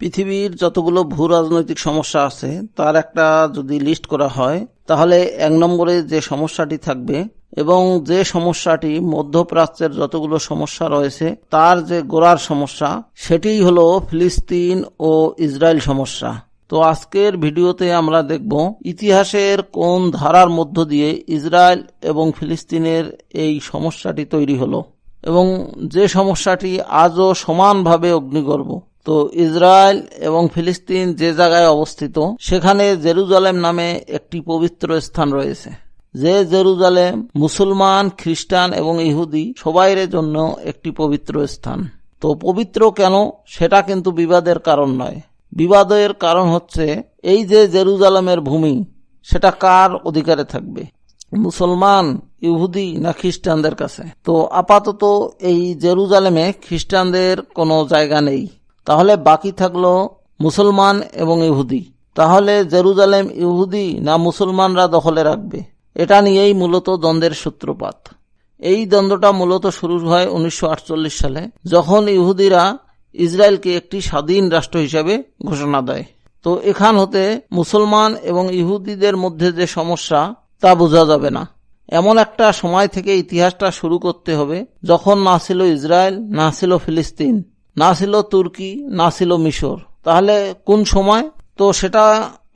পৃথিবীর যতগুলো ভূ রাজনৈতিক সমস্যা আছে, তার একটা যদি লিস্ট করা হয়, তাহলে এক নম্বরে যে সমস্যাটি থাকবে এবং যে সমস্যাটি মধ্যপ্রাচ্যের যতগুলো সমস্যা রয়েছে, তার যে গোড়ার সমস্যা, সেটিই হলো ফিলিস্তিন ও ইসরায়েল সমস্যা। তো আজকের ভিডিওতে আমরা দেখব ইতিহাসের কোন ধারার মধ্য দিয়ে ইসরায়েল এবং ফিলিস্তিনের এই সমস্যাটি তৈরি হলো এবং যে সমস্যাটি আজও সমানভাবে অগ্নিগর্ভ। তো ইসরায়েল এবং ফিলিস্তিন যে জায়গায় অবস্থিত, সেখানে জেরুজালেম নামে একটি পবিত্র স্থান রয়েছে। যে জেরুজালেম মুসলমান, খ্রিস্টান এবং ইহুদি সবাইয়ের জন্য একটি পবিত্র স্থান। তো পবিত্র কেন? সেটা কিন্তু বিবাদের কারণ নয়। বিবাদের কারণ হচ্ছে, এই যে জেরুজালেমের ভূমি, সেটা কার অধিকারে থাকবে? মুসলমান, ইহুদি না খ্রিস্টানদের কাছে? তো আপাতত এই জেরুজালেমে খ্রিস্টানদের কোনো জায়গা নেই। তাহলে বাকি থাকল মুসলমান এবং ইহুদি। তাহলে জেরুজালেম ইহুদি না মুসলমানরা দখলে রাখবে? এটা নিয়েই মূলত দ্বন্দ্বের সূত্রপাত। এই দ্বন্দ্বটা মূলত শুরু হয় উনিশশো আটচল্লিশ সালে, যখন ইহুদিরা ইসরায়েলকে একটি স্বাধীন রাষ্ট্র হিসেবে ঘোষণা দেয়। তো এখান হতে মুসলমান এবং ইহুদিদের মধ্যে যে সমস্যা, তা বোঝা যাবে না। এমন একটা সময় থেকে ইতিহাসটা শুরু করতে হবে, যখন না ছিল ইসরায়েল, না ছিল ফিলিস্তিন। না ছিল তুর্কি, না ছিল মিশর। তাহলে কোন সময়? তো সেটা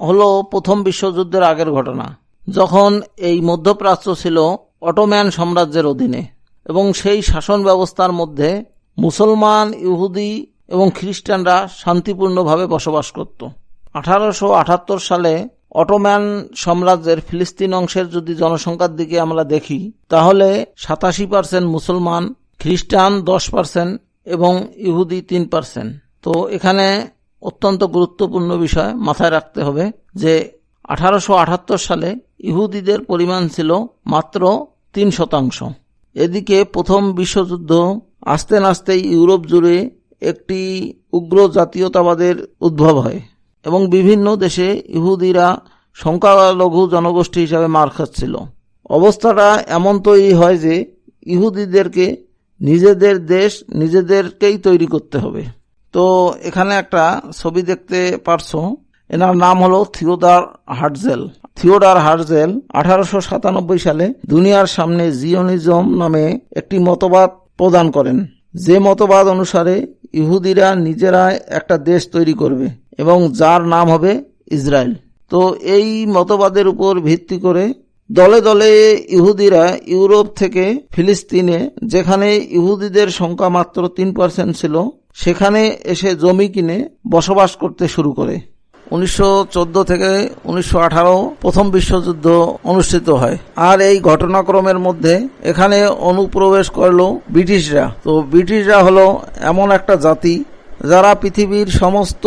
হলো প্রথম বিশ্বযুদ্ধের আগের ঘটনা। যখন এই মধ্যপ্রাচ্য ছিল অটোম্যান সাম্রাজ্যের অধীনে এবং সেই শাসন ব্যবস্থার মধ্যে মুসলমান, ইহুদি এবং খ্রিস্টানরা শান্তিপূর্ণভাবে বসবাস করত। আঠারোশো সালে অটোম্যান সাম্রাজ্যের ফিলিস্তিন অংশের যদি জনসংখ্যার দিকে আমরা দেখি, তাহলে সাতাশি পার্সেন্ট মুসলমান, খ্রিস্টান দশ পার্সেন্ট এবং ইহুদি তিন পার্সেন্ট। তো এখানে অত্যন্ত গুরুত্বপূর্ণ বিষয় মাথায় রাখতে হবে যে আঠারোশো সালে ইহুদিদের পরিমাণ ছিল মাত্র তিন শতাংশ। এদিকে প্রথম বিশ্বযুদ্ধ আস্তে নাস্তে ইউরোপ জুড়ে একটি উগ্র জাতীয়তাবাদের উদ্ভব হয় এবং বিভিন্ন দেশে ইহুদিরা সংখ্যালঘু জনগোষ্ঠী হিসাবে মার খাচ্ছিল। অবস্থাটা এমন তৈরি হয় যে ইহুদিদেরকে নিজেদের দেশ নিজেদেরকেই তৈরি করতে হবে। তো এখানে একটা ছবি দেখতে পারছ। এনার নাম হলো থিওদার হার্টজেল থিওডার হার্জেল আঠারোশো সাতানব্বই সালে দুনিয়ার সামনে জিওনিজম নামে একটি মতবাদ প্রদান করেন। যে মতবাদ অনুসারে ইহুদিরা নিজেরা একটা দেশ তৈরি করবে এবং যার নাম হবে ইসরায়েল। তো এই মতবাদের উপর ভিত্তি করে দলে দলে ইহুদিরা ইউরোপ থেকে ফিলিস্তিনে, যেখানে ইহুদিদের সংখ্যা মাত্র তিন পার্সেন্ট ছিল, সেখানে এসে জমি কিনে বসবাস করতে শুরু করে। উনিশশো চোদ্দ থেকে উনিশশো আঠারো প্রথম বিশ্বযুদ্ধ অনুষ্ঠিত হয়। আর এই ঘটনাক্রমের মধ্যে এখানে অনুপ্রবেশ করল ব্রিটিশরা। তো ব্রিটিশরা হলো এমন একটা জাতি যারা পৃথিবীর সমস্ত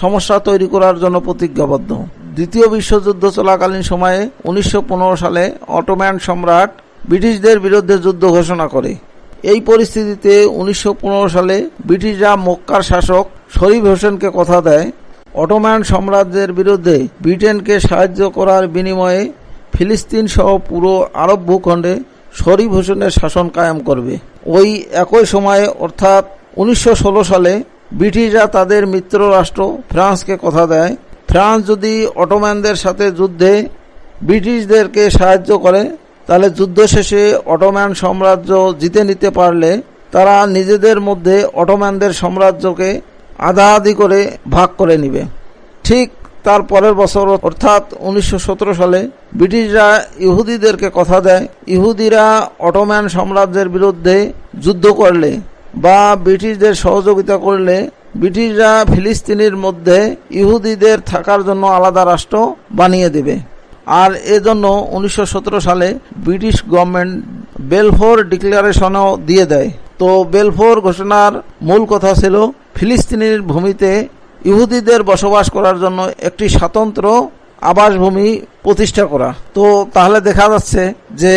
সমস্যা তৈরি করার জন্য প্রতিজ্ঞাবদ্ধ। দ্বিতীয় বিশ্বযুদ্ধ চলাকালীন সময়ে উনিশশো পনেরো সালে অটোম্যান সম্রাট ব্রিটিশদের বিরুদ্ধে যুদ্ধ ঘোষণা করে। এই পরিস্থিতিতে উনিশশো পনেরো সালে ব্রিটিশরা মক্কার শাসক শরীফ হোসেনকে কথা দেয়, অটোম্যান সাম্রাজ্যের বিরুদ্ধে ব্রিটেনকে সাহায্য করার বিনিময়ে ফিলিস্তিন সহ পুরো আরব ভূখণ্ডে শরীফ হোসেনের শাসন কায়েম করবে। ওই একই সময়ে, অর্থাৎ উনিশশো ষোলো সালে ব্রিটিশরা তাদের মিত্র রাষ্ট্র ফ্রান্সকে কথা দেয় ফ্রান্স যদি অটোম্যানদের সাথে যুদ্ধে ব্রিটিশদেরকে সাহায্য করে, তাহলে যুদ্ধ শেষে অটোম্যান সাম্রাজ্য জিতে নিতে পারলে তারা নিজেদের মধ্যে অটোম্যানদের সাম্রাজ্যকে আধা আধি করে ভাগ করে নিবে। ঠিক তার পরের বছর, অর্থাৎ উনিশশো সতেরো সালে, ব্রিটিশরা ইহুদিদেরকে কথা দেয়, ইহুদিরা অটোম্যান সাম্রাজ্যের বিরুদ্ধে যুদ্ধ করলে বা ব্রিটিশদের সহযোগিতা করলে ব্রিটিশরা ফিলিস্তিনের মধ্যে ইহুদিদের থাকার জন্য আলাদা রাষ্ট্র বানিয়ে দেবে। আর এজন্য উনিশশো সতেরো সালে ব্রিটিশ গভর্নমেন্ট বেলফোর ডিক্লারেশনও দিয়ে দেয়। তো বেলফোর ঘোষণার মূল কথা ছিল, ফিলিস্তিনের ভূমিতে ইহুদিদের বসবাস করার জন্য একটি স্বতন্ত্র আবাসভূমি প্রতিষ্ঠা করা। তো তাহলে দেখা যাচ্ছে যে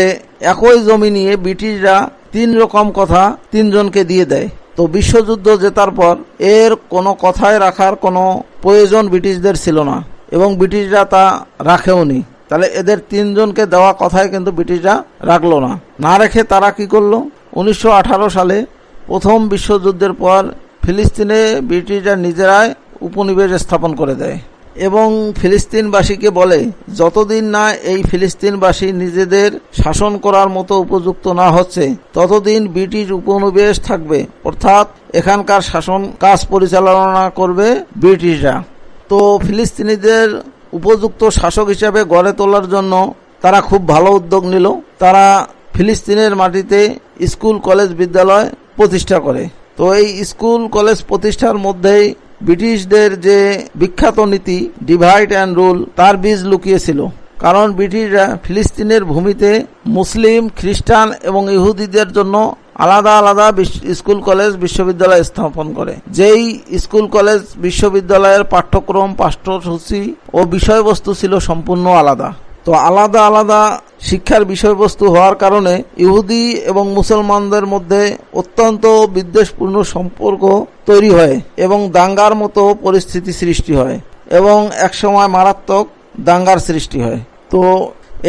একই জমি নিয়ে ব্রিটিশরা তিন রকম কথা তিনজনকে দিয়ে দেয়। তো বিশ্বযুদ্ধ জেতার পর এর কোনো কথায় রাখার কোনো প্রয়োজন ব্রিটিশদের ছিল না এবং ব্রিটিশরা তা রাখেওনি তাহলে এদের তিনজনকে দেওয়া কথায় কিন্তু ব্রিটিশরা রাখল না। না রেখে তারা কি করল? উনিশশো আঠারো সালে প্রথম বিশ্বযুদ্ধের পর ফিলিস্তিনে ব্রিটিশরা নিজেরাই উপনিবেশ স্থাপন করে দেয়। এবং ফিলিস্তিনবাসীকে বলে, যতদিন না এই ফিলিস্তিনবাসী নিজেদের শাসন করার মতো উপযুক্ত না হচ্ছে, ততদিন ব্রিটিশ উপনিবেশ থাকবে। অর্থাৎ এখানকার শাসন কাজ পরিচালনা করবে ব্রিটিশরা। তো ফিলিস্তিনিদের উপযুক্ত শাসক হিসাবে গড়ে তোলার জন্য তারা খুব ভালো উদ্যোগ নিল। তারা ফিলিস্তিনের মাটিতে স্কুল, কলেজ, বিদ্যালয় প্রতিষ্ঠা করে। তো এই স্কুল, কলেজ প্রতিষ্ঠার মধ্যেই ব্রিটিশদের যে বিখ্যাত নীতি ডিভাইড অ্যান্ড রুল তার বীজ লুকিয়েছিল। কারণ ব্রিটিশরা ফিলিস্তিনের ভূমিতে মুসলিম, খ্রিস্টান এবং ইহুদিদের জন্য আলাদা আলাদা স্কুল কলেজ, বিশ্ববিদ্যালয় স্থাপন করে। যেই স্কুল কলেজ, বিশ্ববিদ্যালয়ের পাঠ্যক্রম, পাঠ্যসূচি ও বিষয়বস্তু ছিল সম্পূর্ণ আলাদা। তো আলাদা আলাদা শিক্ষার বিষয়বস্তু হওয়ার কারণে ইহুদি এবং মুসলমানদের মধ্যে অত্যন্ত বিদ্বেষপূর্ণ সম্পর্ক তৈরি হয় এবং দাঙ্গার মতো পরিস্থিতি সৃষ্টি হয় এবং একসময় মারাত্মক দাঙ্গার সৃষ্টি হয়। তো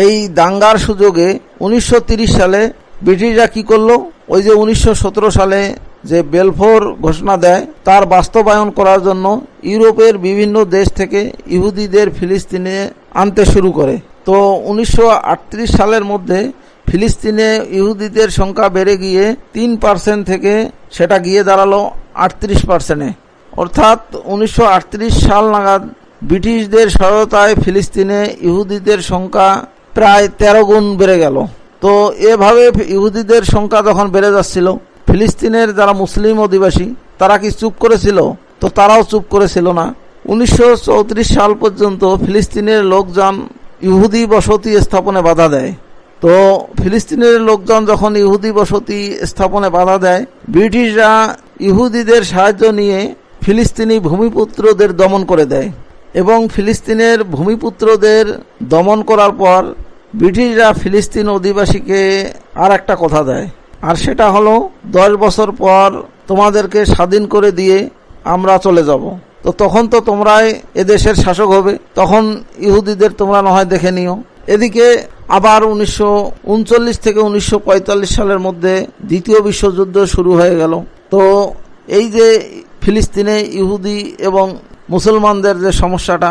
এই দাঙ্গার সুযোগে উনিশশো সালে ব্রিটিশরা কি করল? ওই যে উনিশশো সতেরো সালে যে বেলফোর ঘোষণা দেয়, তার বাস্তবায়ন করার জন্য ইউরোপের বিভিন্ন দেশ থেকে ইহুদিদের ফিলিস্তিনে আনতে শুরু করে। তো উনিশশো আটত্রিশ সালের মধ্যে ফিলিস্তিনে ইহুদিদের সংখ্যা বেড়ে গিয়ে তিন পার্সেন্ট থেকে সেটা গিয়ে দাঁড়াল আটত্রিশ পার্সেন্টে। অর্থাৎ উনিশশো আটত্রিশ সাল নাগাদ ব্রিটিশদের সহায়তায় ফিলিস্তিনে ইহুদিদের সংখ্যা প্রায় তেরো গুণ বেড়ে গেল। তো এভাবে ইহুদিদের সংখ্যা যখন বেড়ে যাচ্ছিল, ফিলিস্তিনের যারা মুসলিম অধিবাসী, তারা কি চুপ করেছিল? তো তারাও চুপ করেছিল না। উনিশশো চৌত্রিশ সাল পর্যন্ত ফিলিস্তিনের লোকজন ইহুদি বসতি স্থাপনে বাধা দেয়। তো ফিলিস্তিনের লোকজন যখন ইহুদি বসতি স্থাপনে বাধা দেয়, ব্রিটিশরা ইহুদিদের সাহায্য নিয়ে ফিলিস্তিনি ভূমিপুত্রদের দমন করে দেয় এবং ফিলিস্তিনের ভূমিপুত্রদের দমন করার পর ব্রিটিশরা ফিলিস্তিন অধিবাসীকে আর একটা কথা দেয়। আর সেটা হলো, দশ বছর পর তোমাদেরকে স্বাধীন করে দিয়ে আমরা চলে যাব। তো তখন তো তোমরাই এদেশের শাসক হবে। তখন ইহুদিদের তোমরা নয় দেখে নিও। এদিকে আবার উনিশশো উনচল্লিশ থেকে উনিশশো পঁয়তাল্লিশ সালের মধ্যে দ্বিতীয় বিশ্বযুদ্ধ শুরু হয়ে গেল। তো এই যে ফিলিস্তিনে ইহুদি এবং মুসলমানদের যে সমস্যাটা,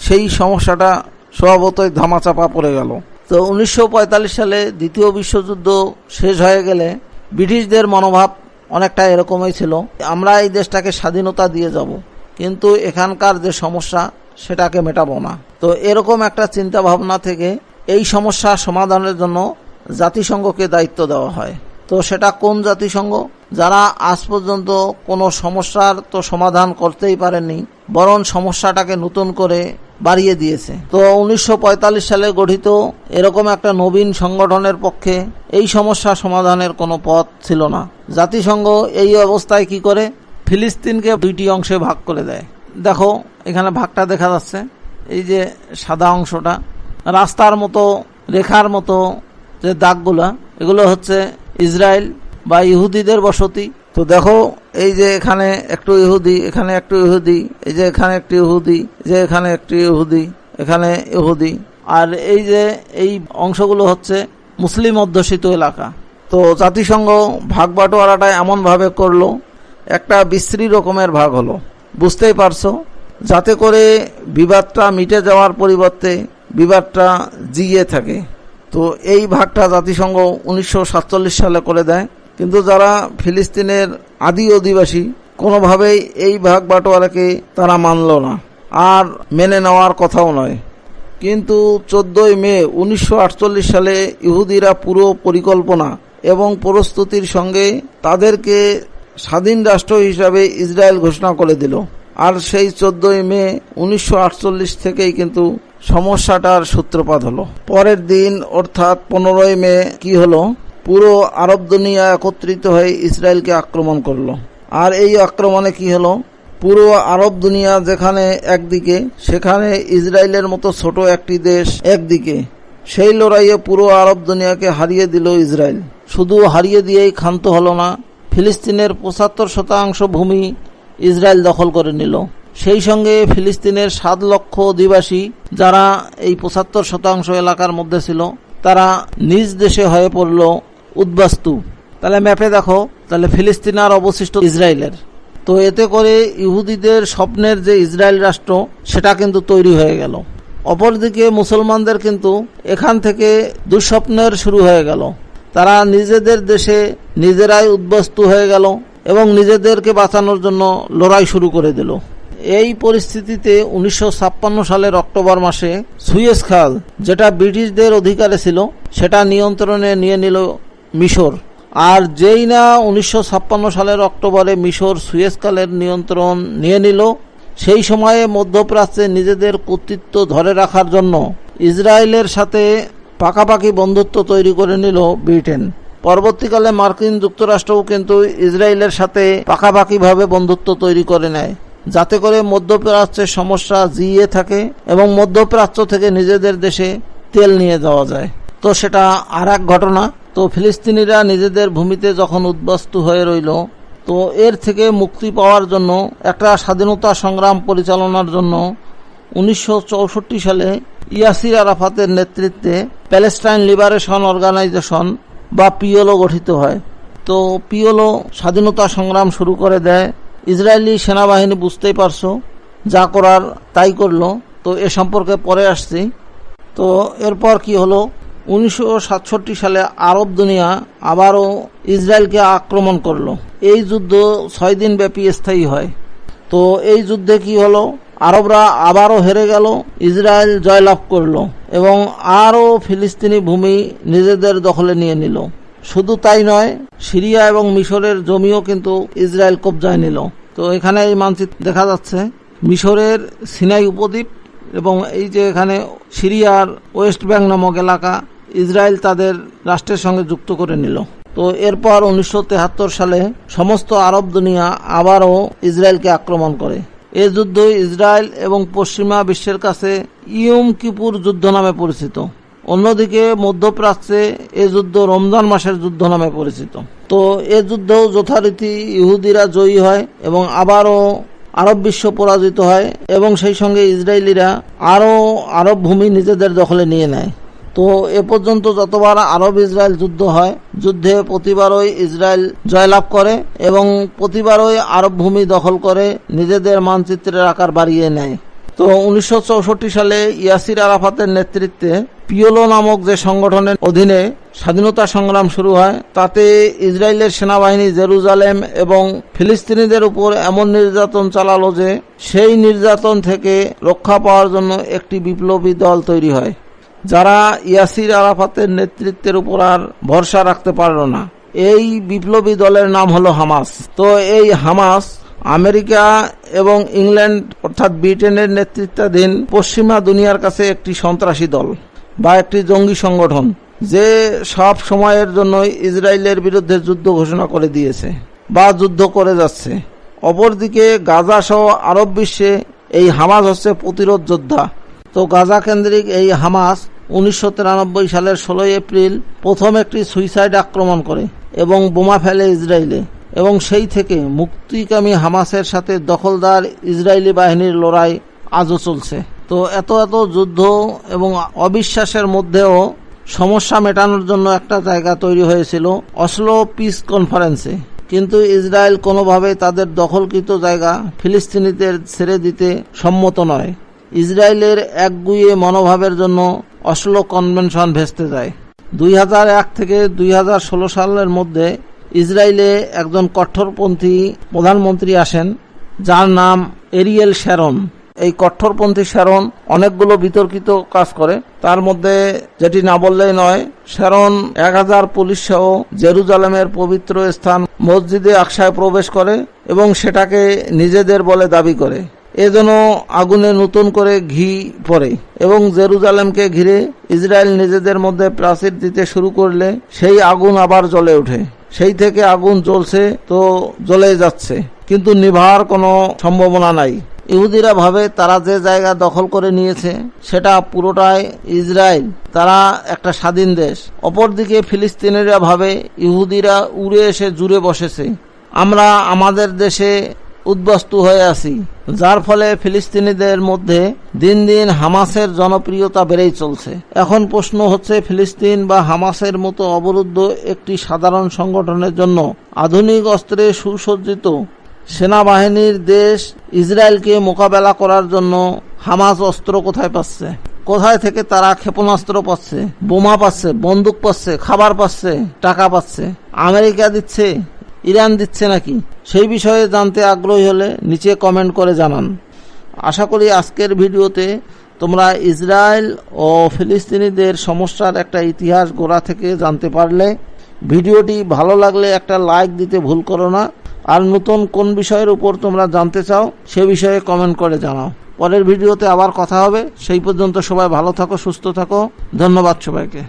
সেই সমস্যাটা স্বভাবতই ধামাচাপা পড়ে গেল। তো উনিশশো পঁয়তাল্লিশ সালে দ্বিতীয় বিশ্বযুদ্ধ শেষ হয়ে গেলে ব্রিটিশদের মনোভাব অনেকটা এরকমই ছিল। আমরা এই দেশটাকে স্বাধীনতা দিয়ে যাব। কিন্তু এখানকার যে সমস্যা, সেটাকে মেটাবো না। তো এরকম একটা চিন্তা ভাবনা থেকে এই সমস্যা সমাধানের জন্য জাতিসংঘকে দায়িত্ব দেওয়া হয়। তো সেটা কোন জাতিসংঘ? যারা আজ পর্যন্ত কোনো সমস্যার তো সমাধান করতেই পারেননি, বরং সমস্যাটাকে নতুন করে বাড়িয়ে দিয়েছে। তো উনিশশো পঁয়তাল্লিশ সালে গঠিত এরকম একটা নবীন সংগঠনের পক্ষে এই সমস্যা সমাধানের কোনো পথ ছিল না। জাতিসংঘ এই অবস্থায় কি করে? ফিলিস্তিনকে দুইটি অংশে ভাগ করে দেয়। দেখো, এখানে ভাগটা দেখা যাচ্ছে। এই যে সাদা অংশটা, রাস্তার মতো, রেখার মতো যে দাগগুলা, এগুলো হচ্ছে ইসরায়েল বা ইহুদিদের বসতি। তো দেখো, এই যে এখানে একটু ইহুদি, এখানে একটু ইহুদি, এই যে এখানে একটি ইহুদি যে এখানে একটি ইহুদি, এখানে ইহুদি। আর এই যে এই অংশগুলো হচ্ছে মুসলিম অধ্যুষিত এলাকা। তো জাতিসংঘ ভাগ বাটোয়ারাটা এমনভাবে করল একটা বিশ্রী রকমের ভাগ হলো। বুঝতেই পারছ? যাতে করে বিবাদটা মিটে যাওয়ার পরিবর্তে বিবাদটা জিয়ে থাকে। তো এই ভাগটা জাতিসংঘ উনিশশো সাতচল্লিশ সালে করে দেয়। কিন্তু যারা ফিলিস্তিনের আদি অধিবাসী, কোনোভাবেই এই ভাগ বাটোয়ারাকে তারা মানল না আর মেনে নেওয়ার কথাও নয়। কিন্তু চোদ্দই মে উনিশশো আটচল্লিশ সালে ইহুদিরা পুরো পরিকল্পনা এবং প্রস্তুতির সঙ্গে তাদেরকে স্বাধীন রাষ্ট্র হিসাবে ইসরায়েল ঘোষণা করে দিল। আর সেই চোদ্দই মে উনিশশো আটচল্লিশ থেকেই কিন্তু সমস্যাটার সূত্রপাত হলো। পরের দিন, অর্থাৎ পনেরোই মে, কি হলো? পুরো আরব দুনিয়া একত্রিত হয়ে ইসরায়েলকে আক্রমণ করল। আর এই আক্রমণে কি হলো? পুরো আরব দুনিয়া যেখানে একদিকে, সেখানে ইসরায়েলের মতো ছোট একটি দেশ একদিকে। সেই লড়াইয়ে পুরো আরব দুনিয়াকে হারিয়ে দিল ইসরায়েল। শুধু হারিয়ে দিয়েই ক্ষান্ত হলো না ফিলিস্তিনের পঁচাত্তর শতাংশ ভূমি ইসরায়েল দখল করে নিল। সেই সঙ্গে ফিলিস্তিনের সাত লক্ষ অধিবাসী যারা এই পঁচাত্তর শতাংশ এলাকার মধ্যে ছিল, তারা নিজ দেশে হয়ে পড়ল উদ্বাস্তু। তাহলে ম্যাপে দেখো, তাহলে ফিলিস্তিন আর অবশিষ্ট ইসরায়েলের। তো এতে করে ইহুদিদের স্বপ্নের যে ইসরায়েল রাষ্ট্র, সেটা কিন্তু তৈরি হয়ে গেল। অপরদিকে মুসলমানদের কিন্তু এখান থেকে দুঃস্বপ্নের শুরু হয়ে গেল। তারা নিজেদের দেশে নিজেরাই উদ্বস্ত হয়ে গেল এবং নিজেদেরকে বাঁচানোর জন্য লড়াই শুরু করে দিল। এই পরিস্থিতিতে উনিশশো ছাপ্পান্ন সালের অক্টোবর মাসে সুয়েজ খাল, যেটা ব্রিটিশদের অধিকারে ছিল, সেটা নিয়ন্ত্রণে নিয়ে নিল মিশর। আর যেই না উনিশশো ছাপ্পান্ন সালের অক্টোবরে মিশর সুয়েজ খালের নিয়ন্ত্রণ নিয়ে নিল, সেই সময়ে মধ্যপ্রাচ্যে নিজেদের কর্তৃত্ব ধরে রাখার জন্য ইসরায়েলের সাথে পাকাপাকি বন্ধুত্ব তৈরি করে নিল ব্রিটেন। পরবর্তীকালে মার্কিন যুক্তরাষ্ট্রও কিন্তু ইসরায়েলের সাথে পাকাপাকিভাবে বন্ধুত্ব তৈরি করে নেয়। যাতে করে মধ্যপ্রাচ্যের সমস্যা জিয়ে থাকে এবং মধ্যপ্রাচ্য থেকে নিজেদের দেশে তেল নিয়ে যাওয়া যায়। তো সেটা আর এক ঘটনা। তো ফিলিস্তিনিরা নিজেদের ভূমিতে যখন উদ্বস্তু হয়ে রইল, তো এর থেকে মুক্তি পাওয়ার জন্য একটা স্বাধীনতা সংগ্রাম পরিচালনার জন্য উনিশশো চৌষট্টি সালে ইয়াসির আরাফাতের নেতৃত্বে প্যালেস্টাইন লিবারেশন অর্গানাইজেশন বা পিওলো গঠিত হয়। তো পিওলো স্বাধীনতা সংগ্রাম শুরু করে দেয়। ইসরায়েলি সেনাবাহিনী বুঝতেই পারছ, যা করার তাই করল। তো এ সম্পর্কে পরে আসছি। তো এরপর কি হলো? উনিশশো সাতষট্টি সালে আরব দুনিয়া আবারও ইসরায়েলকে আক্রমণ করল। এই যুদ্ধ ছয় দিন ব্যাপী স্থায়ী হয়। তো এই যুদ্ধে কি হলো? আরবরা আবারও হেরে গেল, ইসরায়েল জয়লাভ করল এবং আরও ফিলিস্তিনি ভূমি নিজেদের দখলে নিয়ে নিল। শুধু তাই নয়, সিরিয়া এবং মিশরের জমিও কিন্তু ইসরায়েল কবজায় নিল। তো এখানে এই মানচিত্র দেখা যাচ্ছে, মিশরের সিনাই উপদ্বীপ এবং এই যে এখানে সিরিয়ার ওয়েস্ট ব্যাংক নামক এলাকা, ইসরায়েল তাদের রাষ্ট্রের সঙ্গে যুক্ত করে নিল। তো এরপর উনিশশো সালে সমস্ত আরব দুনিয়া আবারও ইসরায়েলকে আক্রমণ করে। এ যুদ্ধ ইসরায়েল এবং পশ্চিমা বিশ্বের কাছে ইয়ুম কিপুর যুদ্ধ নামে পরিচিত। অন্যদিকে মধ্যপ্রাচ্যে এ যুদ্ধ রমজান মাসের যুদ্ধ নামে পরিচিত। তো এ যুদ্ধ যথারীতি ইহুদিরা জয়ী হয় এবং আবারও আরব বিশ্ব পরাজিত হয় এবং সেই সঙ্গে ইসরায়েলিরা আরও আরব ভূমি নিজেদের দখলে নিয়ে নেয়। তো এ পর্যন্ত যতবার আরব ইসরায়েল যুদ্ধ হয়, যুদ্ধে প্রতিবারই ইসরায়েল জয়লাভ করে এবং প্রতিবারই আরব ভূমি দখল করে নিজেদের মানচিত্রের আকার বাড়িয়ে নেয়। তো উনিশশো চৌষট্টি সালে ইয়াসির আরাফাতের নেতৃত্বে পিওলো নামক যে সংগঠনের অধীনে স্বাধীনতা সংগ্রাম শুরু হয়, তাতে ইসরায়েলের সেনাবাহিনী জেরুজালেম এবং ফিলিস্তিনিদের উপর এমন নির্যাতন চালালো যে সেই নির্যাতন থেকে রক্ষা পাওয়ার জন্য একটি বিপ্লবী দল তৈরি হয়। যারা ইয়াসির আরাফাতের নেতৃত্বের উপর আর ভরসা রাখতে পারল না। এই বিপ্লবী দলের নাম হলো হামাস। তো এই হামাস আমেরিকা এবং ইংল্যান্ড, অর্থাৎ ব্রিটেনের নেতৃত্বাধীন পশ্চিমা দুনিয়ার কাছে একটি সন্ত্রাসী দল বা একটি জঙ্গি সংগঠন, যে সব সময়ের জন্য ইসরায়েলের বিরুদ্ধে যুদ্ধ ঘোষণা করে দিয়েছে বা যুদ্ধ করে যাচ্ছে। অপরদিকে গাজা সহ আরব বিশ্বে এই হামাস হচ্ছে প্রতিরোধ যোদ্ধা। তো গাজা কেন্দ্রিক এই হামাস উনিশশো তিরানব্বই সালের ষোলোই এপ্রিল প্রথম একটি সুইসাইড আক্রমণ করে এবং বোমা ফেলে ইসরায়েলে এবং সেই থেকে মুক্তিকামী হামাসের সাথে দখলদার ইসরায়েলি বাহিনীর লড়াই আজও চলছে। তো এত এত যুদ্ধ এবং অবিশ্বাসের মধ্যেও সমস্যা মেটানোর জন্য একটা জায়গা তৈরি হয়েছিল অসলো পিস কনফারেন্সে। কিন্তু ইসরায়েল কোনোভাবে তাদের দখলকৃত জায়গা ফিলিস্তিনিদের ছেড়ে দিতে সম্মত নয়। ইসরায়েলের একগুয়ে মনোভাবের জন্য অসলো কনভেনশন ভেস্তে যায়। দুই হাজার এক থেকে দুই হাজার ষোলো সালের মধ্যে ইসরায়েলে একজন কঠোরপন্থী প্রধানমন্ত্রী আসেন, যার নাম এরিয়েল শ্যারন। এই কঠোরপন্থী শ্যারন অনেকগুলো বিতর্কিত কাজ করে। তার মধ্যে যেটি না বললেই নয়, শ্যারন এক হাজার পুলিশ সহ জেরুজালেমের পবিত্র স্থান মসজিদে আকশায় প্রবেশ করে এবং সেটাকে নিজেদের বলে দাবি করে। এজন্য আগুনে নতুন করে ঘি পড়ে এবং জেরুজালেমকে ঘিরে ইসরায়েল নিজেদের মধ্যে প্রাচীর দিতে শুরু করলে সেই আগুন আবার জ্বলে ওঠে। সেই থেকে আগুন জ্বলছে তো জ্বলে যাচ্ছে। কিন্তু নিভার কোনো সম্ভাবনা নাই। ইহুদিরা ভাবে তারা যে জায়গা দখল করে নিয়েছে, সেটা পুরোটাই ইসরায়েল। তারা একটা স্বাধীন দেশ। অপরদিকে ফিলিস্তিনিরা ভাবে ইহুদিরা উড়ে এসে জুড়ে বসেছে। আমরা আমাদের দেশে উদ্বস্তু হয়ে আছি। যার ফলে ফিলিস্তিনিদের মধ্যে দিন দিন হামাসের জনপ্রিয়তা বেড়েই চলছে। এখন প্রশ্ন হচ্ছে, ফিলিস্তিন বা হামাসের মতো অবরুদ্ধ একটি সাধারণ সংগঠনের জন্য আধুনিক অস্ত্রে সুসজ্জিত সেনাবাহিনীর দেশ ইসরায়েলকে মোকাবেলা করার জন্য হামাস অস্ত্র কোথায় পাচ্ছে? কোথায় থেকে তারা ক্ষেপণাস্ত্র পাচ্ছে? বোমা পাচ্ছে, বন্দুক পাচ্ছে, খাবার পাচ্ছে, টাকা পাচ্ছে? আমেরিকা দিচ্ছে? ইরান দিচ্ছে নাকি? সেই বিষয়ে জানতে আগ্রহী হলে নিচে কমেন্ট করে জানান। আশা করি আজকের ভিডিওতে তোমরা ইসরায়েল ও ফিলিস্তিনিদের সমস্যার একটা ইতিহাস গোড়া থেকে জানতে পারলে, ভিডিওটি ভালো লাগলে একটা লাইক দিতে ভুল করো না, আর নতুন কোন বিষয়ের উপর তোমরা জানতে চাও, সে বিষয়ে কমেন্ট করে জানাও। পরের ভিডিওতে আবার কথা হবে, সেই পর্যন্ত সবাই ভালো থাকো, সুস্থ থাকো, ধন্যবাদ সবাইকে।